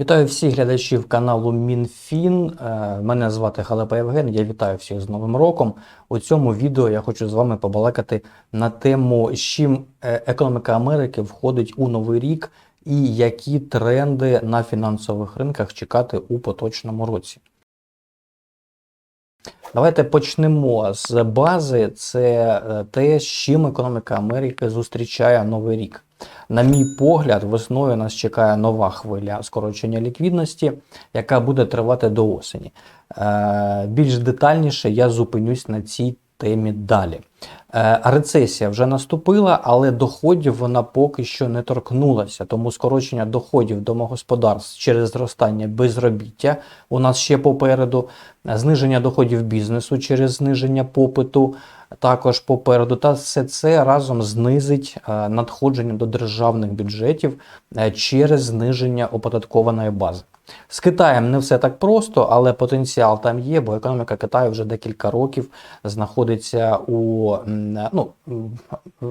Вітаю всіх глядачів каналу МінФін. Е, Мене звати Халепа Євген. Я вітаю всіх з Новим роком. У цьому відео я хочу з вами побалакати на тему, з чим е, економіка Америки входить у новий рік і які тренди на фінансових ринках чекати у поточному році. Давайте почнемо з бази. Це е, те, з чим економіка Америки зустрічає новий рік. На мій погляд, весною нас чекає нова хвиля скорочення ліквідності, яка буде тривати до осені. Е, Більш детальніше я зупинюсь на цій темі далі. Е, Рецесія вже наступила, але доходів вона поки що не торкнулася. Тому скорочення доходів домогосподарств через зростання безробіття у нас ще попереду, зниження доходів бізнесу через зниження попиту також попереду. Та все це разом знизить е, надходження до державних бюджетів е, через зниження оподаткованої бази. З Китаєм не все так просто, але потенціал там є, бо економіка Китаю вже декілька років знаходиться у ну,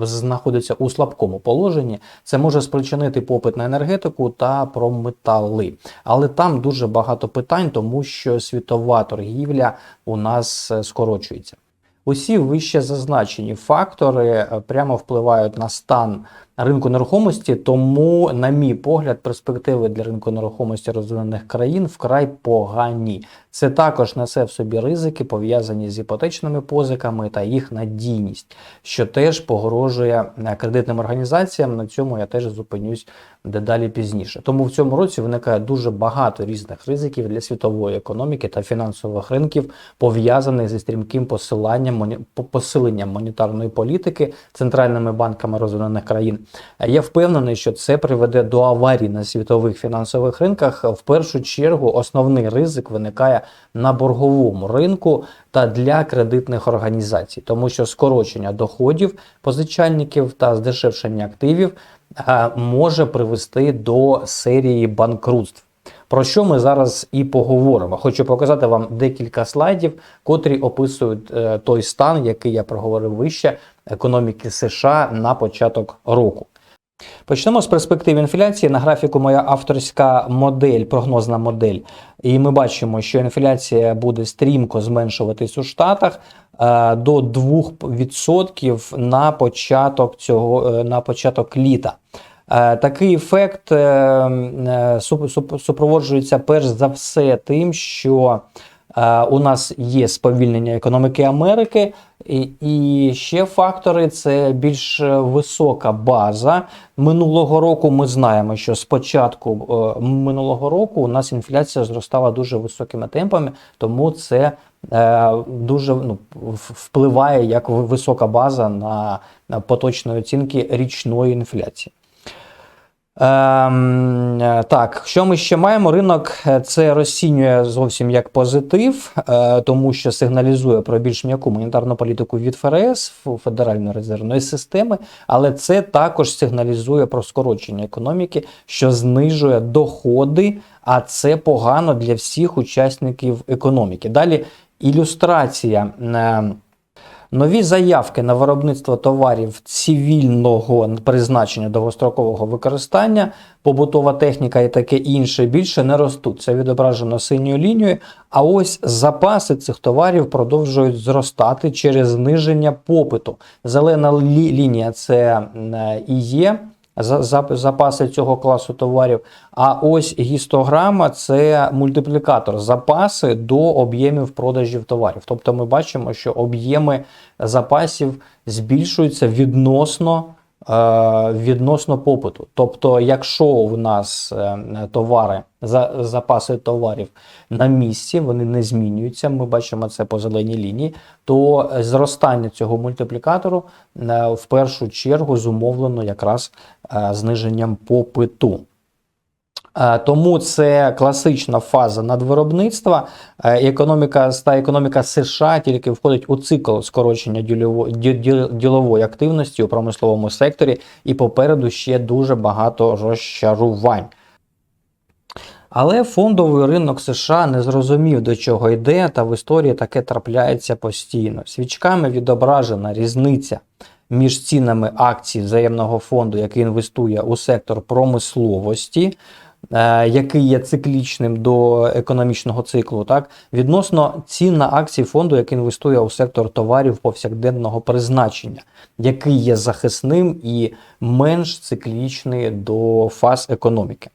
знаходиться у слабкому положенні. Це може спричинити попит на енергетику та про метали. Але там дуже багато питань, тому що світова торгівля у нас е, скорочується. Усі вище зазначені фактори е, прямо впливають на стан ринку нерухомості, тому, на мій погляд, перспективи для ринку нерухомості розвинених країн вкрай погані. Це також несе в собі ризики, пов'язані з іпотечними позиками та їх надійність, що теж погрожує е, кредитним організаціям. На цьому я теж зупинюсь дедалі пізніше. Тому в цьому році виникає дуже багато різних ризиків для світової економіки та фінансових ринків, пов'язаних зі стрімким посиланням посиленням монетарної політики центральними банками розвинених країн. Е, Я впевнений, що це приведе до аварій на світових фінансових ринках. В першу чергу основний ризик виникає на борговому ринку та для кредитних організацій, тому що скорочення доходів позичальників та здешевшення активів е, може привести до серії банкрутств. Про що ми зараз і поговоримо. Хочу показати вам декілька слайдів, котрі описують е, той стан, який я проговорив вище економіки США на початок року. Почнемо з перспектив інфляції. На графіку моя авторська модель, прогнозна модель. І ми бачимо, що інфляція буде стрімко зменшуватись у Штатах е, до 2% на початок цього е, на початок літа. Е, Такий ефект суп- суп- супроводжується перш за все тим, що у нас є сповільнення економіки Америки, і, і ще фактори це більш е, висока база. Минулого року ми знаємо, що з початку е, минулого року у нас інфляція зростала дуже високими темпами, тому це е, дуже ну, впливає як висока база на, на поточної оцінки річної інфляції. Ем, е, так, що ми ще маємо? Ринок е, це розцінює зовсім як позитив, е, тому що сигналізує про більш м'яку монетарну політику від ФРС Федеральної резервної системи, але це також сигналізує про скорочення економіки, що знижує доходи, а це погано для всіх учасників економіки. Далі ілюстрація. е, Нові заявки на виробництво товарів цивільного призначення довгострокового використання, побутова техніка і таке інше більше не ростуть. Це відображено синьою лінією. А ось запаси цих товарів продовжують зростати через зниження попиту. Зелена лі- лінія це і є запаси цього класу товарів. А ось гістограма це мультиплікатор запаси до об'ємів продажів товарів. Тобто ми бачимо, що об'єми запасів збільшуються відносно. Е, Відносно попиту. Тобто, якщо в нас е, товари, за- запаси товарів на місці, вони не змінюються, ми бачимо це по зеленій лінії, то зростання цього мультиплікатору е, в першу чергу зумовлено якраз зниженням попиту. Е, Тому це класична фаза надвиробництва. Е, Економіка та економіка США тільки входить у цикл скорочення ділової активності у промисловому секторі, і попереду ще дуже багато розчарувань. Але фондовий ринок США не зрозумів, до чого йде, та в історії таке трапляється постійно. Свічками відображена різниця між цінами акцій взаємного фонду, який інвестує у сектор промисловості, який є циклічним до економічного циклу, так відносно цін на акції фонду, який інвестує у сектор товарів повсякденного призначення, який є захисним і менш циклічний до фаз економіки.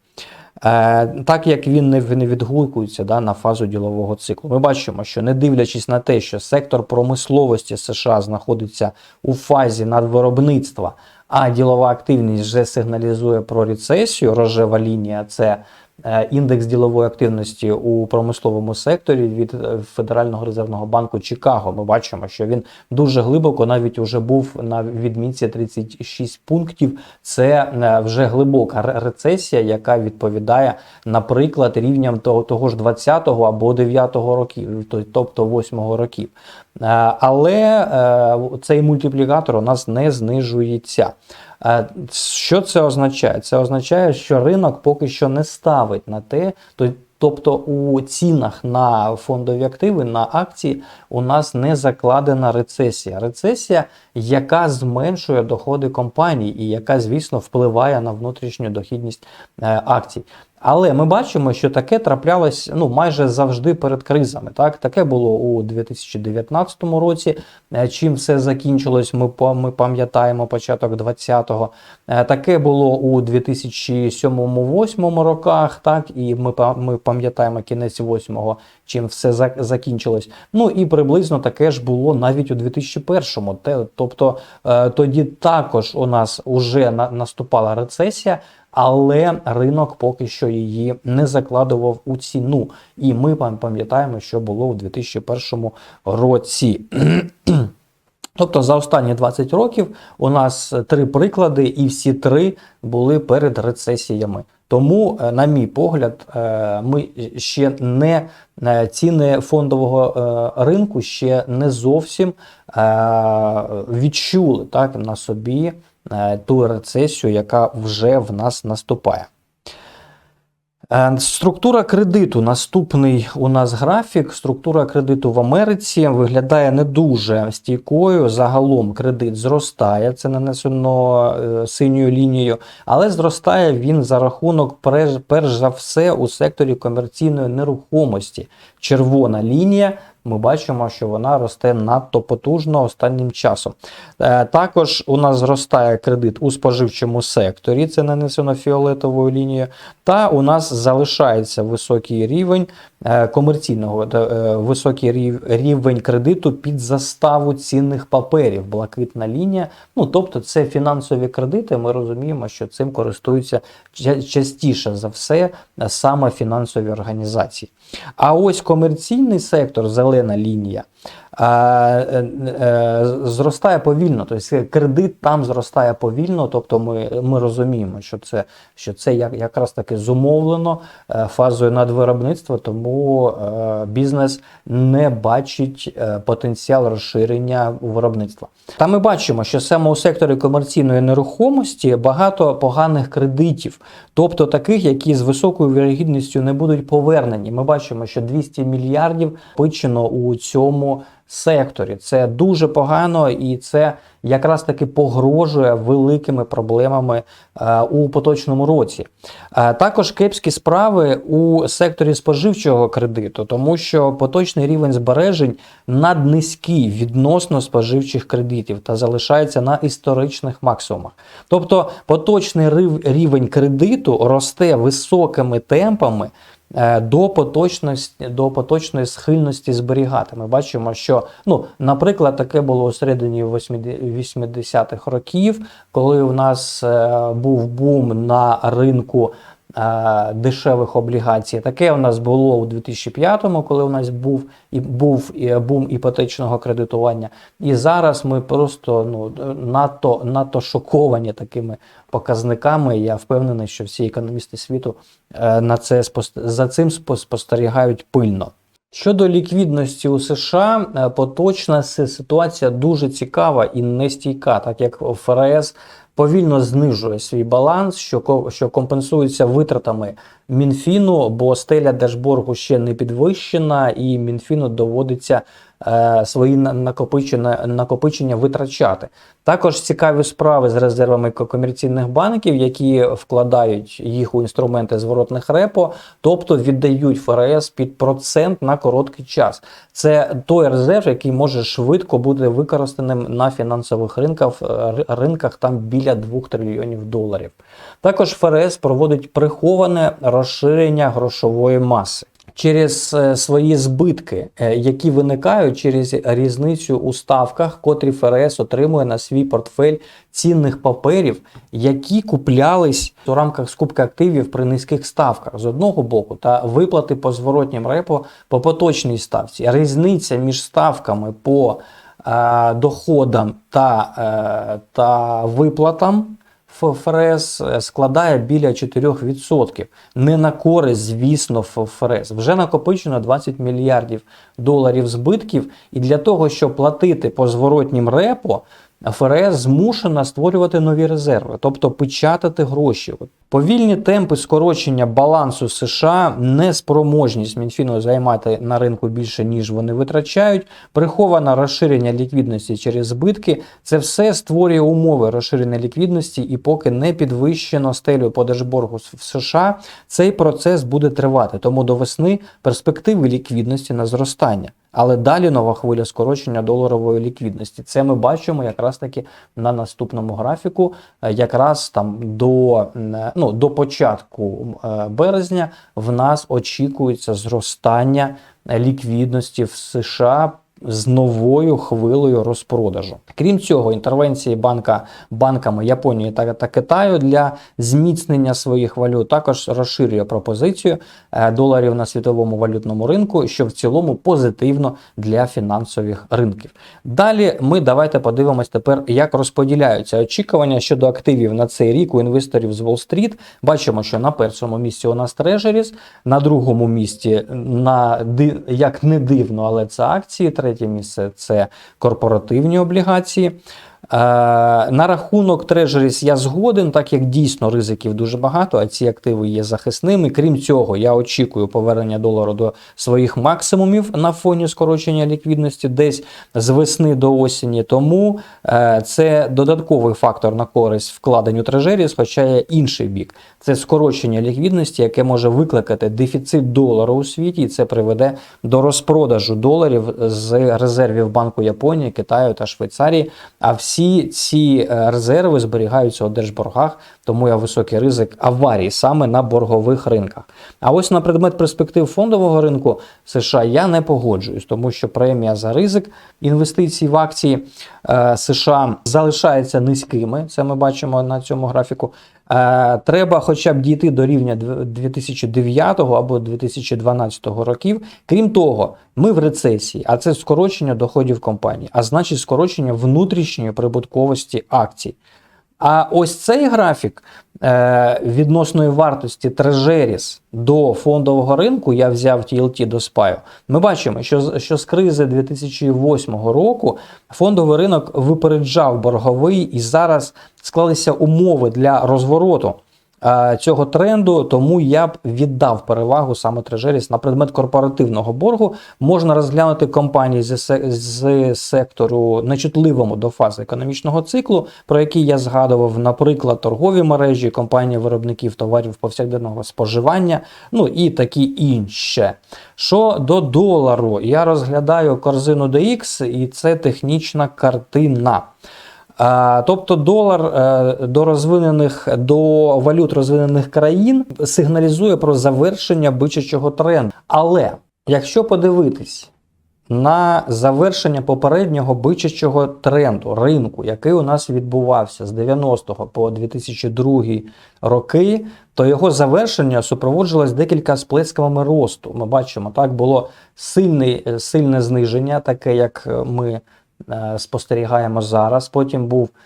Е, Так як він не відгукується да, на фазу ділового циклу, ми бачимо, що не дивлячись на те, що сектор промисловості США знаходиться у фазі надвиробництва, а ділова активність вже сигналізує про рецесію, рожева лінія це індекс ділової активності у промисловому секторі від е, Федерального резервного банку Чикаго. Ми бачимо, що він дуже глибоко навіть вже був на відмітці 36 пунктів. Це е, вже глибока рецесія, яка відповідає, наприклад, рівням того, того ж 20-го або 9-го років, тобто 8-го років. Е, Але е, цей мультиплікатор у нас не знижується. Що це означає? Це означає, що ринок поки що не ставить на те, тобто у цінах на фондові активи, на акції у нас не закладена рецесія. Рецесія, яка зменшує доходи компаній і яка, звісно, впливає на внутрішню дохідність е, акцій. Але ми бачимо, що таке траплялось ну майже завжди перед кризами. Так, таке було у 2019 році. Е, Чим все закінчилось, ми ми пам'ятаємо початок 20-го. Е, Таке було у 2007-2008 роках. Так, і ми ми пам'ятаємо кінець 8-го, чим все за- закінчилось. Ну і приблизно таке ж було навіть у 2001-му. Тобто е, тоді також у нас уже наступала рецесія але ринок поки що її не закладував у ціну. І ми пам- пам'ятаємо, що було у 2001 році. Тобто за останні 20 років у нас три приклади, і всі три були перед рецесіями. Тому, е, на мій погляд, е, ми ще не е, ціни фондового ринку ще не зовсім відчули так на собі ту рецесію, яка вже в нас наступає. Е, Структура кредиту. Наступний у нас графік. Структура кредиту в Америці виглядає не дуже стійкою. Загалом кредит зростає, це нанесено е, синьою лінією, але зростає він за рахунок, перш за все, у секторі комерційної нерухомості. Червона лінія. Ми бачимо, що вона росте надто потужно останнім часом. Е, Також у нас зростає кредит у споживчому секторі, це нанесено фіолетовою лінією. Та у нас залишається високий рівень е, комерційного е, високий рівень кредиту під заставу цінних паперів, блакитна лінія. Ну тобто, це фінансові кредити. Ми розуміємо, що цим користуються частіше за все саме фінансові організації. А ось комерційний сектор, зелена лінія, зростає повільно. Тобто кредит там зростає повільно. Тобто ми, ми розуміємо, що це, що це як, якраз таки зумовлено е, фазою надвиробництва, тому е, бізнес не бачить е, потенціал розширення виробництва. Та ми бачимо, що саме у секторі комерційної нерухомості багато поганих кредитів, тобто таких, які з високою вірогідністю не будуть повернені. Ми бачимо, що 200 мільярдів пичено у цьому секторі. Це дуже погано, і це якраз таки погрожує великими проблемами е, у поточному році. Е, також кепські справи у секторі споживчого кредиту, тому що поточний рівень збережень наднизький відносно споживчих кредитів та залишається на історичних максимумах. Тобто поточний рівень кредиту росте високими темпами до поточності, до поточної схильності зберігати. Ми бачимо, що, ну, наприклад, таке було у середині 80-х років, коли у нас е, був бум на ринку е, дешевих облігацій. Таке у нас було у 2005-му, коли у нас був і був і бум іпотечного кредитування. І зараз ми просто ну надто, надто шоковані такими показниками. Я впевнений, що всі економісти світу е, на це за цим спос- спостерігають пильно. Щодо ліквідності у США, е, поточна ситуація дуже цікава і нестійка, так як ФРС повільно знижує свій баланс, що, що компенсується витратами Мінфіну, бо стеля держборгу ще не підвищена, і Мінфіну доводиться е, свої накопичення, накопичення витрачати. Також цікаві справи з резервами комерційних банків, які вкладають їх у інструменти зворотних репо, тобто віддають ФРС під процент на короткий час. Це той резерв, який може швидко бути використаним на фінансових ринках, е, ринках там біля 2 трильйонів доларів. Також ФРС проводить приховане розширення грошової маси. Через е, свої збитки, е, які виникають через різницю у ставках, котрі ФРС отримує на свій портфель цінних паперів, які куплялись у рамках скупки активів при низьких ставках з одного боку, та виплати по зворотнім репо по поточній ставці. Різниця між ставками по е, доходам та, е, та виплатам. ФРС складає біля 4%. Не на користь, звісно, ФРС. Вже накопичено 20 мільярдів доларів збитків, і для того, щоб платити по зворотнім репо, ФРС змушена створювати нові резерви, тобто печатати гроші. Повільні темпи скорочення балансу США, неспроможність Мінфіну займати на ринку більше, ніж вони витрачають, приховане розширення ліквідності через збитки. Це все створює умови розширення ліквідності, і поки не підвищено стелю по держборгу в США, цей процес буде тривати. Тому до весни перспективи ліквідності на зростання. Але далі нова хвиля скорочення доларової ліквідності. Це ми бачимо якраз таки на наступному графіку, е, якраз там до, е, ну, до початку е, березня в нас очікується зростання ліквідності в США. З новою хвилею розпродажу. Крім цього, інтервенції банка банками Японії та, та Китаю для зміцнення своїх валют також розширює пропозицію е, доларів на світовому валютному ринку, що в цілому позитивно для фінансових ринків. Далі ми давайте подивимось тепер, як розподіляються очікування щодо активів на цей рік у інвесторів з Уолл-стріт. Бачимо, що на першому місці у нас Treasuries, на другому місці на як не дивно, але це акції. Третє місце це корпоративні облігації. Е, на рахунок Treasuries я згоден, так як дійсно ризиків дуже багато, а ці активи є захисними. Крім цього, я очікую повернення долару до своїх максимумів на фоні скорочення ліквідності десь з весни до осені. Тому е, це додатковий фактор на користь вкладень у Treasuries, хоча є інший бік. Це скорочення ліквідності, яке може викликати дефіцит долару у світі, і це приведе до розпродажу доларів з резервів Банку Японії, Китаю та Швейцарії. А всі ці е, резерви зберігаються у держборгах, тому є високий ризик аварії саме на боргових ринках. А ось на предмет перспектив фондового ринку США я не погоджуюсь, тому що премія за ризик інвестицій в акції е, США залишається низькими. Це ми бачимо на цьому графіку. Е, Треба хоча б дійти до рівня дв- 2009 або 2012 років. Крім того, ми в рецесії, а це скорочення доходів компанії, а значить скорочення внутрішньої прибутковості акцій. А ось цей графік е, відносної вартості трежеріс до фондового ринку, я взяв TLT до спаю. ми бачимо, що, що з кризи 2008 року фондовий ринок випереджав борговий і зараз склалися умови для розвороту цього тренду, тому я б віддав перевагу саме Treasuries на предмет корпоративного боргу. Можна розглянути компанії з, сектору нечутливому до фази економічного циклу, про який я згадував, наприклад, торгові мережі, компанії виробників товарів повсякденного споживання, ну і такі інше. Що до долару, я розглядаю корзину DX, і це технічна картина. Тобто долар е, до розвинених до валют розвинених країн сигналізує про завершення бичачого тренду. Але якщо подивитись на завершення попереднього бичачого тренду ринку, який у нас відбувався з 90-го по 2002 роки, то його завершення супроводжувалось декілька сплесками росту. Ми бачимо, так було сильне, сильне зниження, таке як ми е, спостерігаємо зараз. Потім був е,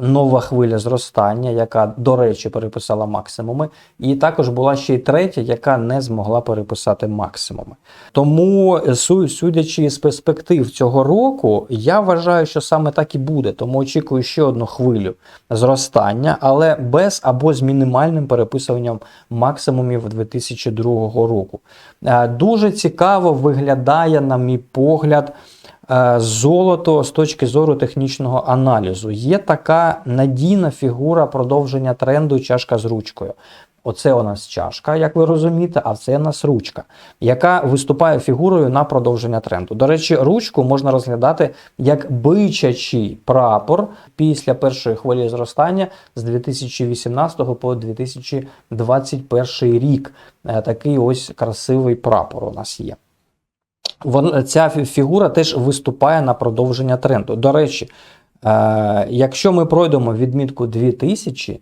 нова хвиля зростання, яка, до речі, переписала максимуми. І також була ще й третя, яка не змогла переписати максимуми. Тому, е, судячи з перспектив цього року, я вважаю, що саме так і буде. Тому очікую ще одну хвилю зростання, але без або з мінімальним переписуванням максимумів 2002 року. Е, Дуже цікаво виглядає, на мій погляд, е, золото з точки зору технічного аналізу. Є така надійна фігура продовження тренду чашка з ручкою. Оце у нас чашка, як ви розумієте, а це у нас ручка, яка виступає фігурою на продовження тренду. До речі, ручку можна розглядати як бичачий прапор після першої хвилі зростання з 2018 по 2021 рік. Е, Такий ось красивий прапор у нас є. Ця фігура теж виступає на продовження тренду. До речі, е, якщо ми пройдемо відмітку 2000,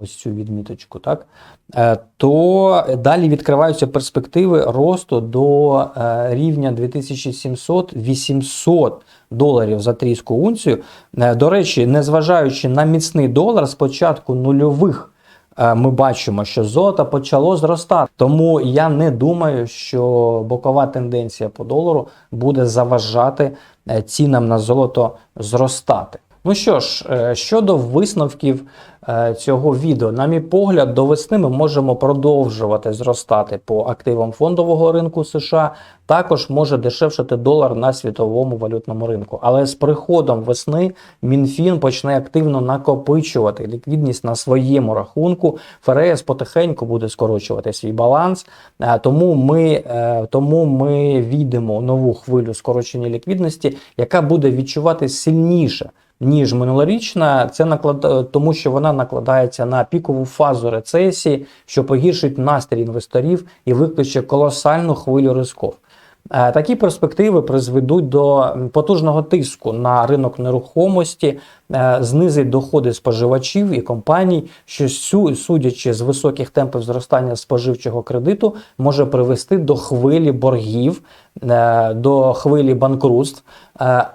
ось цю відміточку, так, е, то далі відкриваються перспективи росту до е, рівня 2700-800 доларів за трійську унцію. Е, До речі, незважаючи на міцний долар, з початку нульових ми бачимо, що золото почало зростати. Тому я не думаю, що бокова тенденція по долару буде заважати е, цінам на золото зростати. Ну що ж, е, щодо висновків е, цього відео, на мій погляд, до весни ми можемо продовжувати зростати по активам фондового ринку США. Також може дешевшати долар на світовому валютному ринку. Але з приходом весни Мінфін почне активно накопичувати ліквідність на своєму рахунку. ФРС потихеньку буде скорочувати свій баланс. Е, Тому ми, е, тому ми війдемо нову хвилю скорочення ліквідності, яка буде відчувати сильніше. Ніж минулорічна, це наклад... тому, що вона накладається на пікову фазу рецесії, що погіршить настрій інвесторів і викличе колосальну хвилю рисков. Е, Такі перспективи призведуть до потужного тиску на ринок нерухомості, е, знизить доходи споживачів і компаній, що судячи з високих темпів зростання споживчого кредиту, може привести до хвилі боргів, е, до хвилі банкрутств,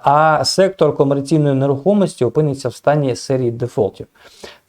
а сектор комерційної нерухомості опиниться в стані серії дефолтів.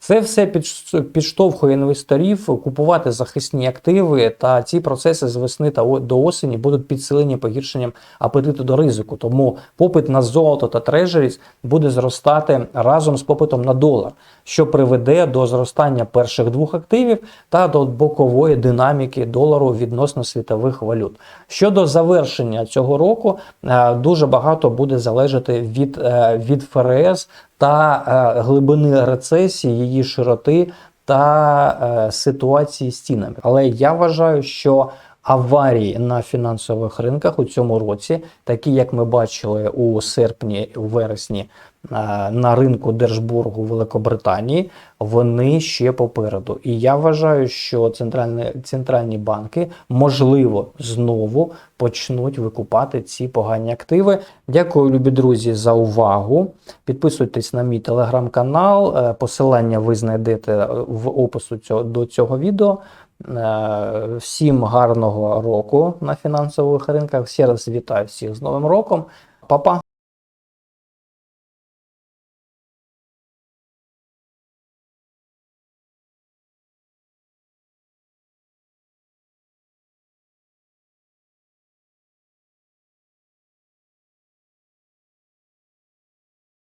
Це все підш- підштовхує інвесторів купувати захисні активи, та ці процеси з весни та до осені будуть підсилені погіршенням апетиту до ризику. Тому попит на золото та трежеріс буде зростати разом з попитом на долар, що приведе до зростання перших двох активів та до бокової динаміки долару відносно світових валют. Щодо завершення цього року, е, дуже багато буде залежати від, е, від ФРС та е, глибини рецесії, її широти та е, ситуації з цінами. Але я вважаю, що аварії на фінансових ринках у цьому році, такі як ми бачили у серпні, вересні на ринку Держбургу Великобританії, вони ще попереду. І я вважаю, що центральні, центральні банки можливо знову почнуть викупати ці погані активи. Дякую, любі друзі, за увагу. Підписуйтесь на мій телеграм-канал. Е, Посилання ви знайдете в опису цього, до цього відео. Е, Всім гарного року на фінансових ринках. Ще раз вітаю всіх з Новим роком. Па-па!